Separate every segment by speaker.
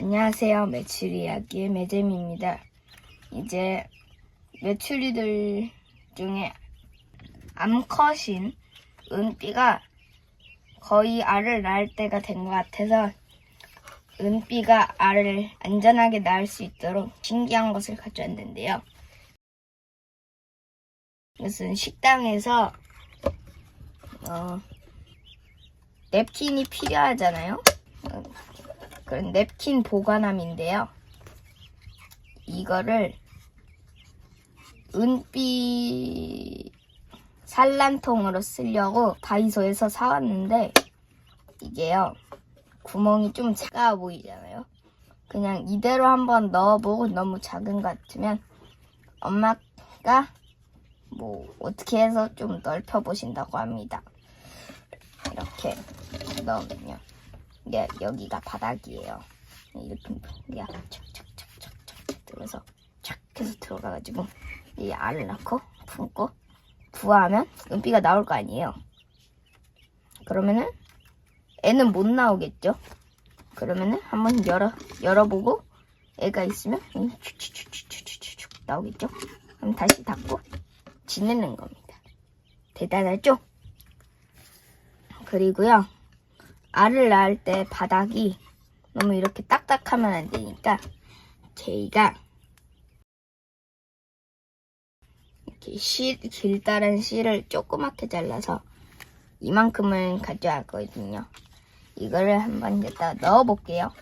Speaker 1: 안녕하세요. 매출 이야기의 매잼입니다. 이제 매출이들 중에 암컷인 은비가 거의 알을 낳을 때가 된 것 같아서 은비가 알을 안전하게 낳을 수 있도록 신기한 것을 가져왔는데요. 이것은 식당에서 어, 냅킨이 필요하잖아요. 어, 그런 냅킨 보관함인데요. 이거를 은비 산란통으로 쓰려고 다이소에서 사왔는데 이게요 구멍이 좀 작아 보이잖아요. 그냥 이대로 한번 넣어보고 너무 작은 것 같으면 엄마가 뭐 어떻게 해서 좀 넓혀 보신다고 합니다. 이렇게 넣으면요. 이게 여기가 바닥이에요. 이렇게 그냥 촥촥촥촥촥 들어서 촥 해서 들어가가지고 이 알을 넣고 품고 부화하면 은비가 나올 거 아니에요. 그러면은 애는 못 나오겠죠. 그러면은 한번 열어 열어보고 애가 있으면 축축축축축축 나오겠죠. 그럼 다시 닫고 지내는 겁니다. 대단하죠? 그리고요. 알을 낳을 때 바닥이 너무 이렇게 딱딱하면 안 되니까 저희가 이렇게 실, 길다란 실을 조그맣게 잘라서 이만큼을 가져왔거든요. 이거를 한번 여기다 넣어볼게요.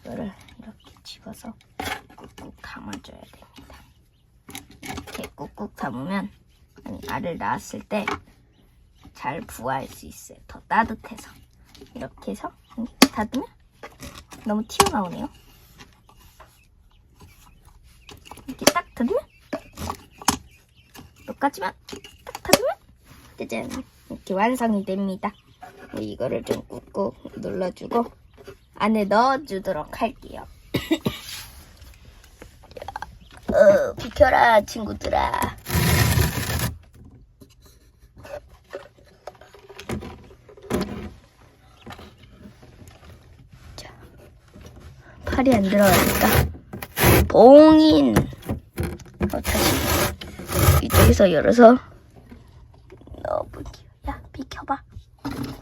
Speaker 1: 이거를 이렇게 집어서 꾹꾹 담아줘야 됩니다. 이렇게 꾹꾹 담으면 아니, 알을 낳았을 때 잘 부화할 수 있어요. 더 따뜻해서. 이렇게 해서 닫으면 너무 튀어나오네요. 이렇게 딱 닫으면 똑같지만 딱 닫으면 짜잔 이렇게 완성이 됩니다. 이거를 좀 꾹꾹 눌러주고 안에 넣어주도록 할게요. 어, 비켜라 친구들아. 팔이 안 들어가니까 봉인. 어, 다시 이쪽에서 열어서 넣어볼게요. 야, 비켜봐.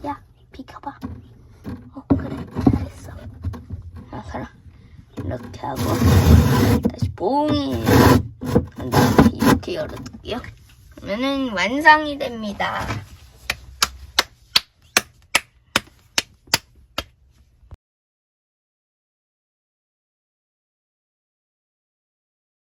Speaker 1: 야, 비켜봐. 어, 그래, 잘했어. 아, 가라. 이렇게 하고 다시 봉인. 이렇게 열어둘게요. 그러면은 완성이 됩니다.